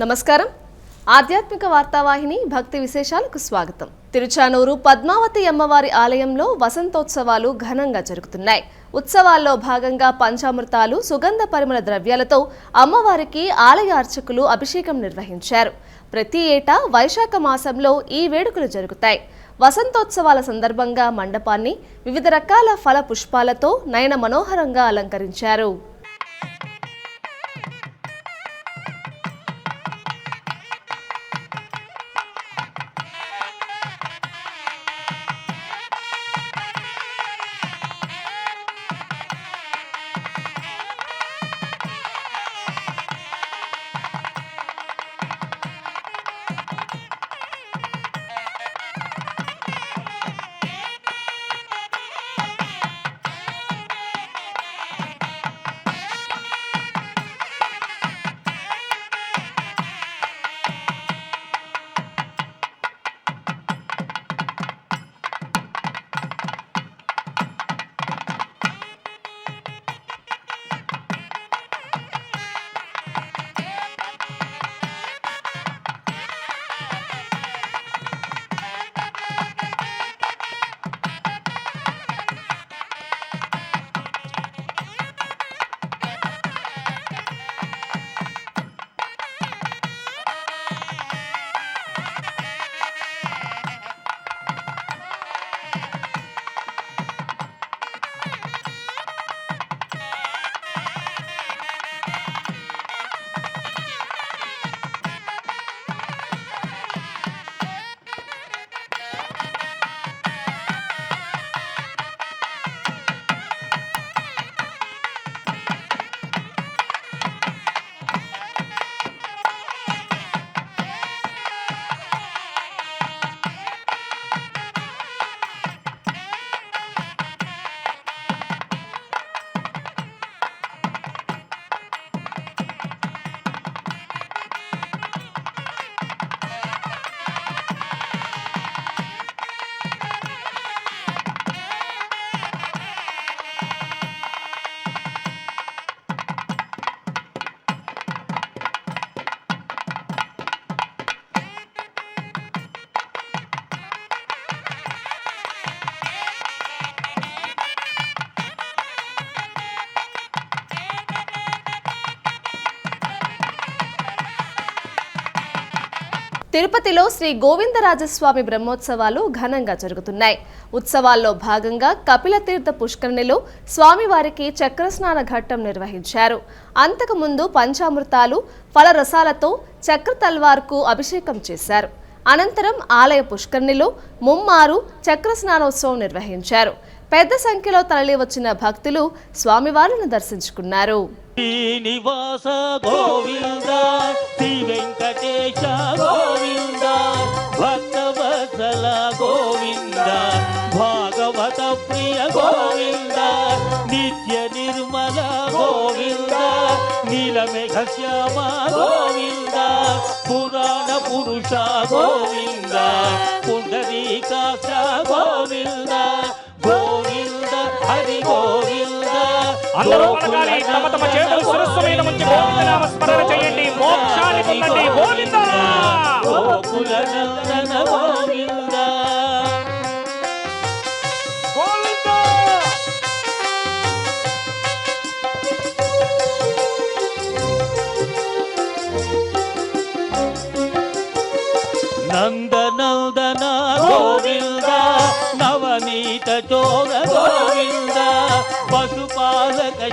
నమస్కారం. ఆధ్యాత్మిక వార్తావాహిని భక్తి విశేషాలకు స్వాగతం. తిరుచానూరు పద్మావతి అమ్మవారి ఆలయంలో వసంతోత్సవాలు ఘనంగా జరుగుతున్నాయి. ఉత్సవాల్లో భాగంగా పంచామృతాలు సుగంధ పరిమళ ద్రవ్యాలతో అమ్మవారికి ఆలయ అర్చకులు అభిషేకం నిర్వహించారు. ప్రతి ఏటా వైశాఖ మాసంలో ఈ వేడుకలు జరుగుతాయి. వసంతోత్సవాల సందర్భంగా మండపాన్ని వివిధ రకాల ఫల పుష్పాలతో నయన మనోహరంగా అలంకరించారు. తిరుపతిలో శ్రీ గోవిందరాజస్వామి బ్రహ్మోత్సవాలు ఘనంగా జరుగుతున్నాయి. ఉత్సవాల్లో భాగంగా కపిలతీర్థ పుష్కరిణిలో స్వామివారికి చక్రస్నాన ఘట్టం నిర్వహించారు. అంతకుముందు పంచామృతాలు ఫలరసాలతో చక్ర తల్వార్కు అభిషేకం చేశారు. అనంతరం ఆలయ పుష్కరిణిలో ముమ్మారు చక్రస్నానోత్సవం నిర్వహించారు. పెద్ద సంఖ్యలో తరలి వచ్చిన భక్తులు స్వామివారిని దర్శించుకున్నారు. శ్రీనివాస గోవింద శ్రీ వెంకటేశ గోవింద భక్తవత్సల గోవింద భాగవత ప్రియ గోవింద నిత్య నిర్మల గోవింద నీలమేఘ శ్యామ గోవింద పురాణ పురుష గోవింద పుండరీకాక్ష అందరూ పలకాలి. తమ తమ చేతులు శిరస్సు మీద ఉంచి గోవింద నామ స్మరణ చేయండి. మోక్షాన్ని పొందండి. గోవింద! గోకుల నందన గోవింద.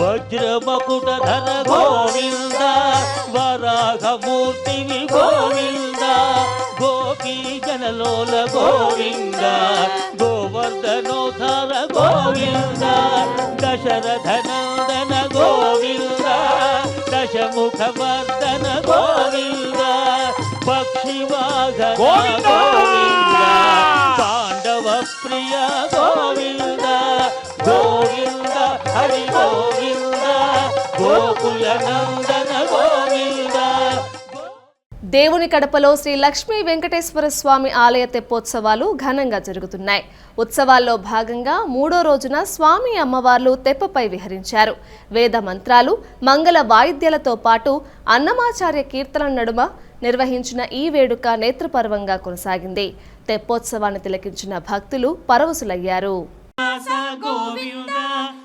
వజ్రమకుటధర గోవింద వరాహమూర్తివి గోవింద గోపీ జనలోల గోవింద గోవర్ధనోధర గోవింద దశరథ నందన గోవింద దశముఖవర్ధన గోవింద పక్షివాహన గోవింద! గోవింద పాండవ ప్రియ గోవింద గోవింద హరి గోవింద గోకుల నందన గోవింద. దేవుని కడపలో శ్రీ లక్ష్మీ వెంకటేశ్వర స్వామి ఆలయ తెప్పోత్సవాలు ఘనంగా జరుగుతున్నాయి. ఉత్సవాల్లో భాగంగా మూడో రోజున స్వామి అమ్మవార్లు తెప్పపై విహరించారు. వేద మంత్రాలు మంగళ వాయిద్యాలతో పాటు అన్నమాచార్య కీర్తన నడుమ నిర్వహించిన ఈ వేడుక నేత్రపర్వంగా కొనసాగింది. తెప్పోత్సవాన్ని తిలకించిన భక్తులు పరవశులయ్యారు. గోవింద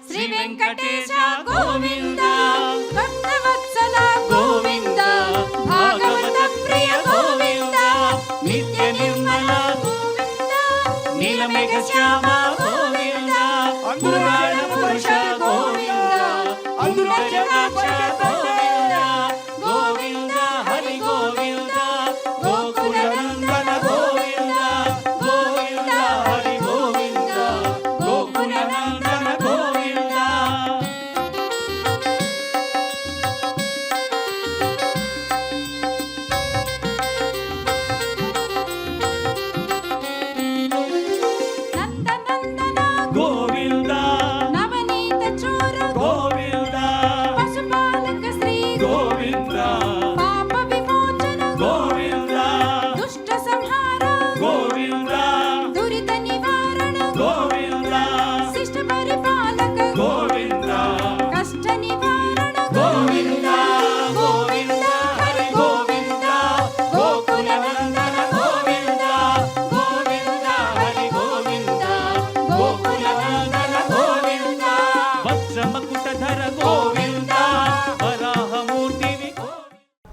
శ్రీ వెంకటేశ గోవింద. భక్తవత్సల గోవింద భాగవత ప్రియ గోవింద నిత్య నిర్మల గోవింద నీలమేఘ శ్యామ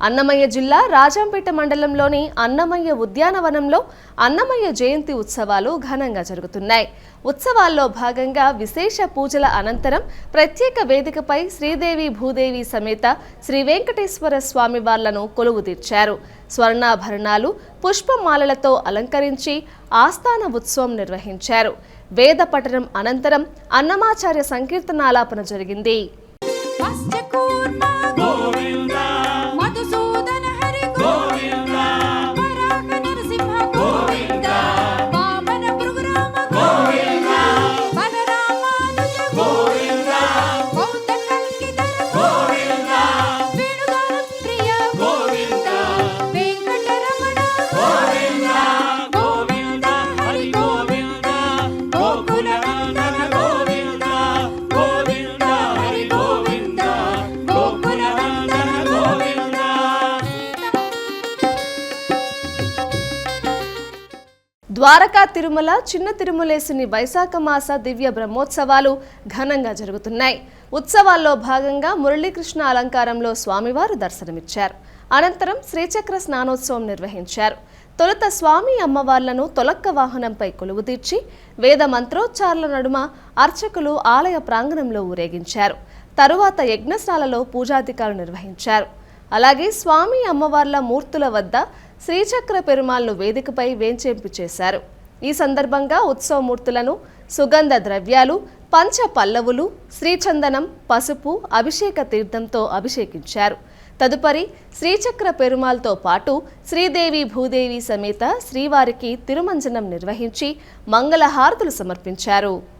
అన్నమయ్య జిల్లా రాజంపేట మండలంలోని అన్నమయ్య ఉద్యానవనంలో అన్నమయ్య జయంతి ఉత్సవాలు ఘనంగా జరుగుతున్నాయి. ఉత్సవాల్లో భాగంగా విశేష పూజల అనంతరం ప్రత్యేక వేదికపై శ్రీదేవి భూదేవి సమేత శ్రీ వెంకటేశ్వర స్వామి వార్లను కొలువు తీర్చారు. స్వర్ణాభరణాలు పుష్పమాలలతో అలంకరించి ఆస్థాన ఉత్సవం నిర్వహించారు. వేద పఠనం అనంతరం అన్నమాచార్య సంకీర్తనాలాపన జరిగింది. ద్వారకా తిరుమల చిన్న తిరుమలేసుని వైశాఖ మాస దివ్య బ్రహ్మోత్సవాలు ఘనంగా జరుగుతున్నాయి. ఉత్సవాల్లో భాగంగా మురళీకృష్ణ అలంకారంలో స్వామివారు దర్శనమిచ్చారు. అనంతరం శ్రీచక్ర స్నానోత్సవం నిర్వహించారు. తొలుత స్వామి అమ్మవార్లను తొలక్క వాహనంపై కొలువు తీర్చి వేద మంత్రోచ్చారుల నడుమ అర్చకులు ఆలయ ప్రాంగణంలో ఊరేగించారు. తరువాత యజ్ఞశాలలో పూజాధికారులు నిర్వహించారు. అలాగే స్వామి అమ్మవార్ల మూర్తుల వద్ద శ్రీచక్ర పెరుమాళ్ను వేదికపై వేంచేంపు చేశారు. ఈ సందర్భంగా ఉత్సవమూర్తులను సుగంధ ద్రవ్యాలు పంచ పల్లవులు శ్రీచందనం పసుపు అభిషేక తీర్థంతో అభిషేకించారు. తదుపరి శ్రీచక్ర పెరుమాల్తో పాటు శ్రీదేవి భూదేవి సమేత శ్రీవారికి తిరుమంజనం నిర్వహించి మంగళహారతులు సమర్పించారు.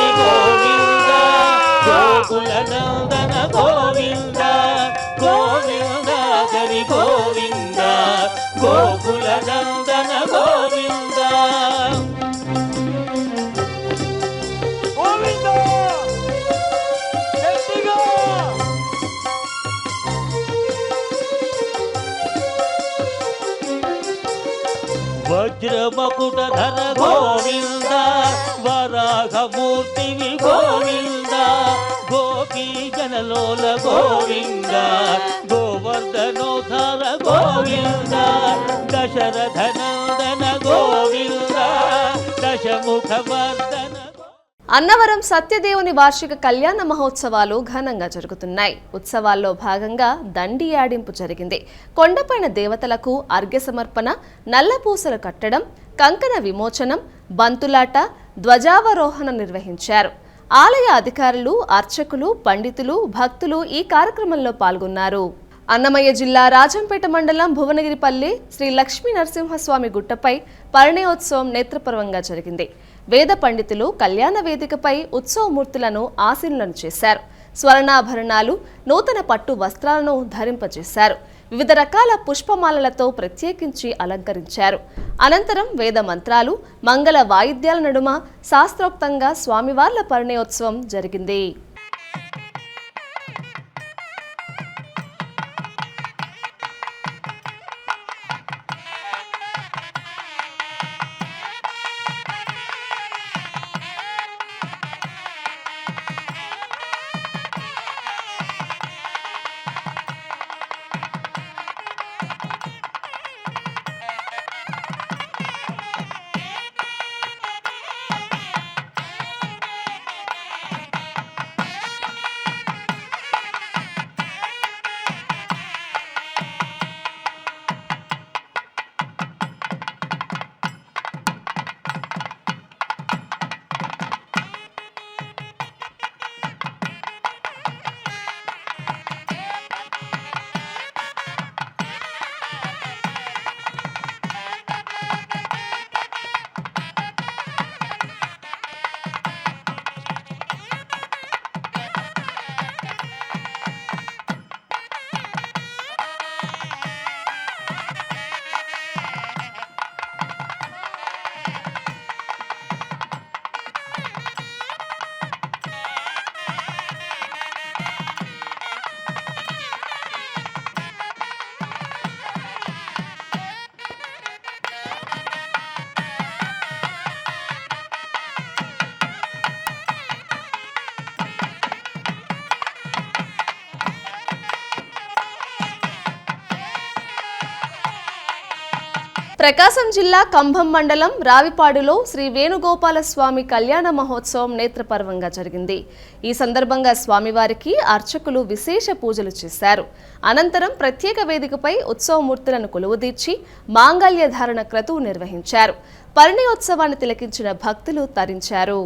ಸುರನಂದನ ಗೋವಿಂದ ಗೋವಿಂದ ಕರಿ ಗೋವಿಂದ ಗೋಕುಲನಂದನ ಗೋವಿಂದ ವಜ್ರ ಮಕುಟ ಧರ ಗೋವಿಂದ వజ్రమకుటధర గోవింద గోపీ జనలోల గోవింద గోవర్ధనోధర గోవింద దశరథనందన గోవింద దశముఖవర్ధన అన్నవరం సత్యదేవుని వార్షిక కళ్యాణ మహోత్సవాలు ఘనంగా జరుగుతున్నాయి. ఉత్సవాల్లో భాగంగా దండి యాడింపు జరిగింది. కొండపైన దేవతలకు అర్ఘ్య సమర్పణ నల్లపూసలు కట్టడం కంకణ విమోచనం బంతులాట ధ్వజావరోహణ నిర్వహించారు. ఆలయ అధికారులు అర్చకులు పండితులు భక్తులు ఈ కార్యక్రమంలో పాల్గొన్నారు. అన్నమయ్య జిల్లా రాజంపేట మండలం భువనగిరిపల్లి శ్రీ లక్ష్మీ నరసింహస్వామి గుట్టపై పరిణయోత్సవం నేత్రపర్వంగా జరిగింది. వేద పండితులు కళ్యాణ వేదికపై ఉత్సవమూర్తులను ఆశీనులను చేశారు. స్వర్ణాభరణాలు నూతన పట్టు వస్త్రాలను ధరింపజేశారు. వివిధ రకాల పుష్పమాలలతో ప్రత్యేకించి అలంకరించారు. అనంతరం వేద మంత్రాలు మంగళ వాయిద్యాల నడుమ శాస్త్రోక్తంగా స్వామివార్ల పరిణయోత్సవం జరిగింది. ప్రకాశం జిల్లా కంభం మండలం రావిపాడులో శ్రీ వేణుగోపాల స్వామి కళ్యాణ మహోత్సవం నేత్రపర్వంగా జరిగింది. ఈ సందర్భంగా స్వామివారికి అర్చకులు విశేష పూజలు చేశారు. అనంతరం ప్రత్యేక వేదికపై ఉత్సవమూర్తులను కొలువుదీర్చి మాంగళ్య ధారణ క్రతువు నిర్వహించారు. పరిణయోత్సవాన్ని తిలకించిన భక్తులు తరించారు.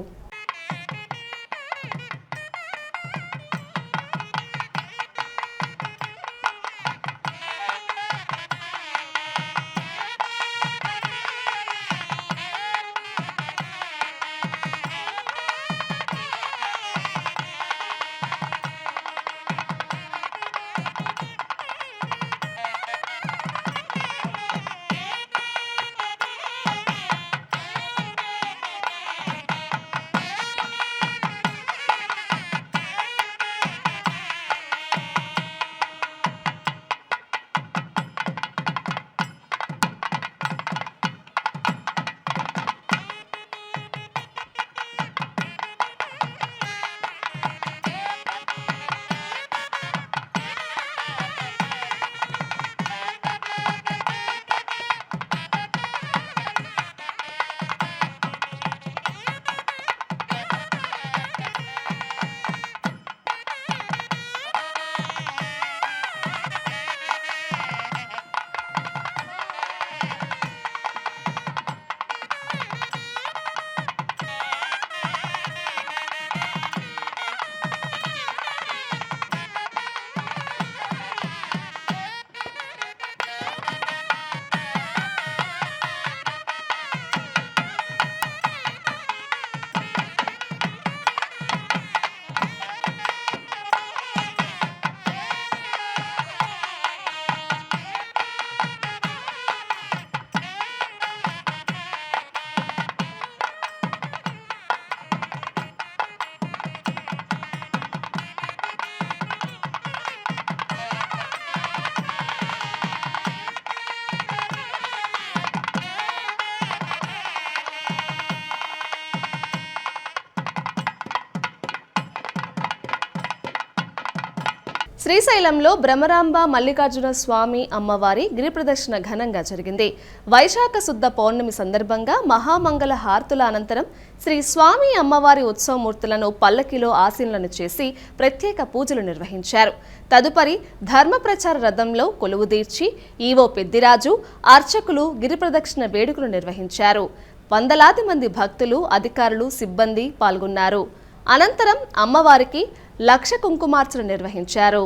శ్రీశైలంలో భ్రమరాంబ మల్లికార్జున స్వామి అమ్మవారి గిరి ప్రదర్శన ఘనంగా జరిగింది. వైశాఖ శుద్ధ పౌర్ణమి సందర్భంగా మహామంగళ హారతుల అనంతరం శ్రీ స్వామి అమ్మవారి ఉత్సవమూర్తులను పల్లకిలో ఆశీనులను చేసి ప్రత్యేక పూజలు నిర్వహించారు. తదుపరి ధర్మ ప్రచార రథంలో కొలువుదీర్చి ఈవో పెద్దిరాజు అర్చకులు గిరి ప్రదక్షిణ వేడుకలు నిర్వహించారు. వందలాది మంది భక్తులు అధికారులు సిబ్బంది పాల్గొన్నారు. అనంతరం అమ్మవారికి లక్ష కుంకుమార్చన నిర్వహించారు.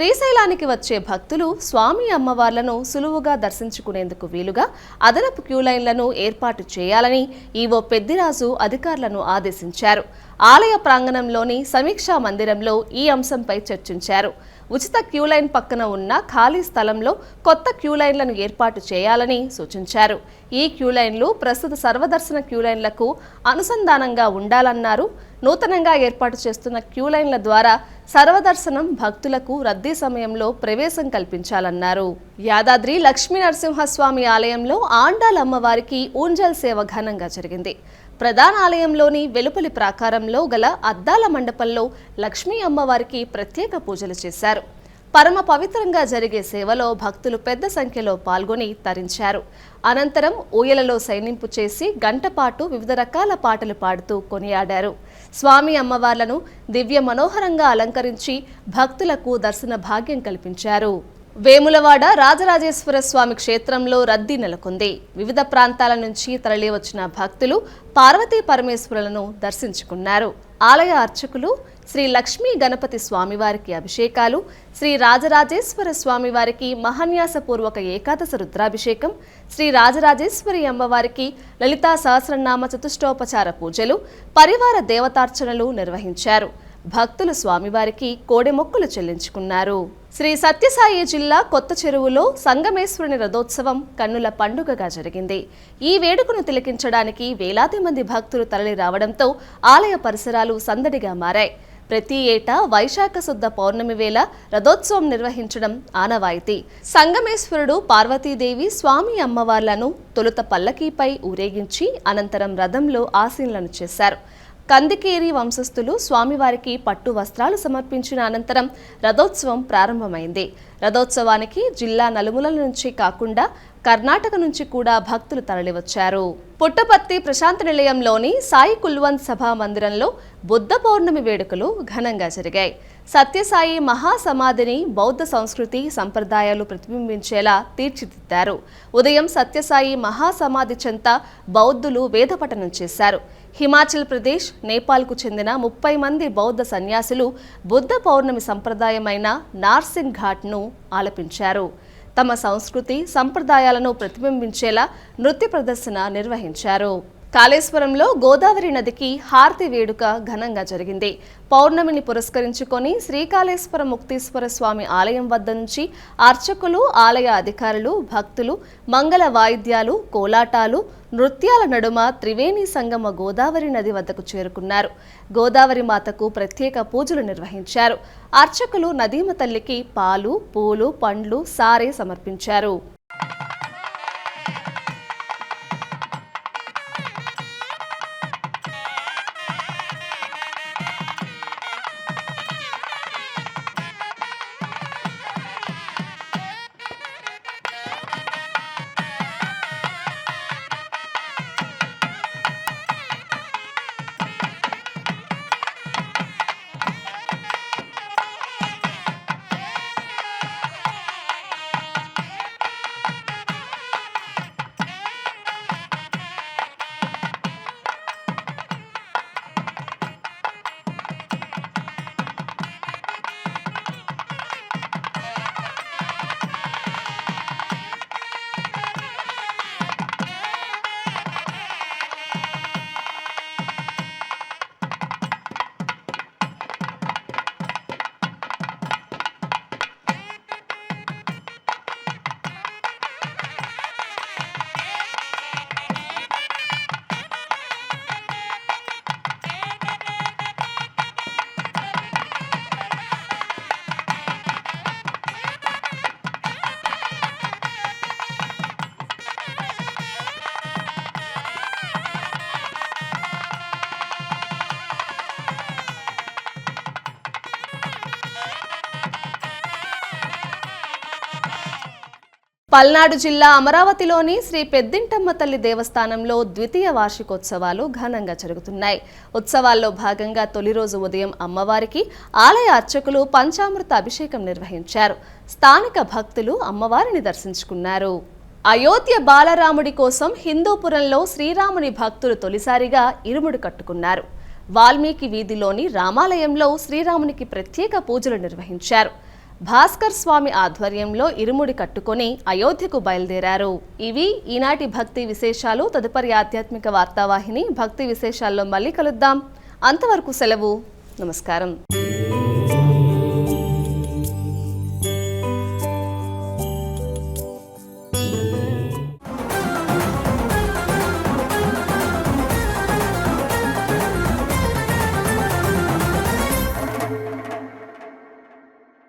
శ్రీశైలానికి వచ్చే భక్తులు స్వామి అమ్మవార్లను సులువుగా దర్శించుకునేందుకు వీలుగా అదనపు క్యూ లైన్లను ఏర్పాటు చేయాలని ఈవో పెద్దిరాజు అధికారులను ఆదేశించారు. ఆలయ ప్రాంగణంలోని సమీక్షా మందిరంలో ఈ అంశంపై చర్చించారు. ఉచిత క్యూ లైన్ పక్కన ఉన్న ఖాళీ స్థలంలో కొత్త క్యూ లైన్లను ఏర్పాటు చేయాలని సూచించారు. ఈ క్యూ లైన్లు ప్రస్తుత సర్వదర్శన క్యూ లైన్లకు అనుసంధానంగా ఉండాలన్నారు. నూతనంగా ఏర్పాటు చేస్తున్న క్యూ లైన్ల ద్వారా సర్వదర్శనం భక్తులకు రద్దీ సమయంలో ప్రవేశం కల్పించాలన్నారు. యాదాద్రి లక్ష్మీ నరసింహస్వామి ఆలయంలో ఆండాల్ అమ్మవారికి ఊంజల్ సేవ ఘనంగా జరిగింది. ప్రధాన ఆలయంలోని వెలుపలి ప్రాకారంలో గల అద్దాల మండపంలో లక్ష్మీ అమ్మవారికి ప్రత్యేక పూజలు చేశారు. పరమ పవిత్రంగా జరిగే సేవలో భక్తులు పెద్ద సంఖ్యలో పాల్గొని తరించారు. అనంతరం ఊయలలో సైనింపు చేసి గంటపాటు వివిధ రకాల పాటలు పాడుతూ కొనియాడారు. స్వామి అమ్మవార్లను దివ్య మనోహరంగా అలంకరించి భక్తులకు దర్శన భాగ్యం కల్పించారు. వేములవాడ రాజరాజేశ్వర స్వామి క్షేత్రంలో రద్దీ నెలకొంది. వివిధ ప్రాంతాల నుంచి తరలివచ్చిన భక్తులు పార్వతీ పరమేశ్వరులను దర్శించుకున్నారు. ఆలయ అర్చకులు శ్రీ లక్ష్మీ గణపతి స్వామివారికి అభిషేకాలు శ్రీ రాజరాజేశ్వర స్వామివారికి మహాన్యాసపూర్వక ఏకాదశ రుద్రాభిషేకం శ్రీ రాజరాజేశ్వరి అమ్మవారికి లలితా సహస్రనామ చతుష్టోపచార పూజలు పరివార దేవతార్చనలు నిర్వహించారు. భక్తులు స్వామివారికి కోడె మొక్కులు చెల్లించుకున్నారు. శ్రీ సత్యసాయి జిల్లా కొత్త చెరువులో సంగమేశ్వరుని రథోత్సవం కన్నుల పండుగగా జరిగింది. ఈ వేడుకను తిలకించడానికి వేలాది మంది భక్తులు తరలి రావడంతో ఆలయ పరిసరాలు సందడిగా మారాయి. ప్రతి ఏటా వైశాఖ శుద్ధ పౌర్ణమి వేళ రథోత్సవం నిర్వహించడం ఆనవాయితీ. సంగమేశ్వరుడు పార్వతీదేవి స్వామి అమ్మవార్లను తొలుత పల్లకీపై ఊరేగించి అనంతరం రథంలో ఆసీనులను చేశారు. కందికేరి వంశస్థులు స్వామివారికి పట్టు వస్త్రాలు సమర్పించిన అనంతరం రథోత్సవం ప్రారంభమైంది. రథోత్సవానికి జిల్లా నలుమూలల నుంచి కాకుండా కర్ణాటక నుంచి కూడా భక్తులు తరలివచ్చారు. పుట్టపత్తి ప్రశాంత నిలయంలోని సాయి కుల్వంత్ సభా మందిరంలో బుద్ధ పౌర్ణమి వేడుకలు ఘనంగా జరిగాయి. సత్యసాయి మహాసమాధిని బౌద్ధ సంస్కృతి సంప్రదాయాలు ప్రతిబింబించేలా తీర్చిదిద్దారు. ఉదయం సత్యసాయి మహాసమాధి చెంత బౌద్ధులు వేదపఠనం చేశారు. హిమాచల్ ప్రదేశ్ నేపాల్కు చెందిన ముప్పై మంది బౌద్ధ సన్యాసులు బుద్ధ పౌర్ణమి సంప్రదాయమైన నార్సింగ్ ఘాట్ను ఆలపించారు. తమ సంస్కృతి సంప్రదాయాలను ప్రతిబింబించేలా నృత్య ప్రదర్శన నిర్వహించారు. కాళేశ్వరంలో గోదావరి నదికి హారతి వేడుక ఘనంగా జరిగింది. పౌర్ణమిని పురస్కరించుకొని శ్రీకాళేశ్వర ముక్తీశ్వర స్వామి ఆలయం వద్ద నుంచి అర్చకులు ఆలయ అధికారులు భక్తులు మంగళ వాయిద్యాలు కోలాటాలు నృత్యాల నడుమ త్రివేణి సంగమ గోదావరి నది వద్దకు చేరుకున్నారు. గోదావరి మాతకు ప్రత్యేక పూజలు నిర్వహించారు. అర్చకులు నదీమ తల్లికి పాలు పూలు పండ్లు సారే సమర్పించారు. పల్నాడు జిల్లా అమరావతిలోని శ్రీ పెద్దింటమ్మ తల్లి దేవస్థానంలో ద్వితీయ వార్షికోత్సవాలు ఘనంగా జరుగుతున్నాయి. ఉత్సవాల్లో భాగంగా తొలి రోజు ఉదయం అమ్మవారికి ఆలయ అర్చకులు పంచామృత అభిషేకం నిర్వహించారు. స్థానిక భక్తులు అమ్మవారిని దర్శించుకున్నారు. అయోధ్య బాలరాముడి కోసం హిందూపురంలో శ్రీరాముని భక్తులు తొలిసారిగా ఇరుముడు కట్టుకున్నారు. వాల్మీకి వీధిలోని రామాలయంలో శ్రీరామునికి ప్రత్యేక పూజలు నిర్వహించారు. భాస్కర్ స్వామి ఆధ్వర్యంలో ఇరుముడి కట్టుకొని అయోధ్యకు బయలుదేరారు. ఇవి ఈనాటి భక్తి విశేషాలు. తదుపరి ఆధ్యాత్మిక వార్తావాహిని భక్తి విశేషాల్లో మళ్ళీ కలుద్దాం. అంతవరకు సెలవు. నమస్కారం.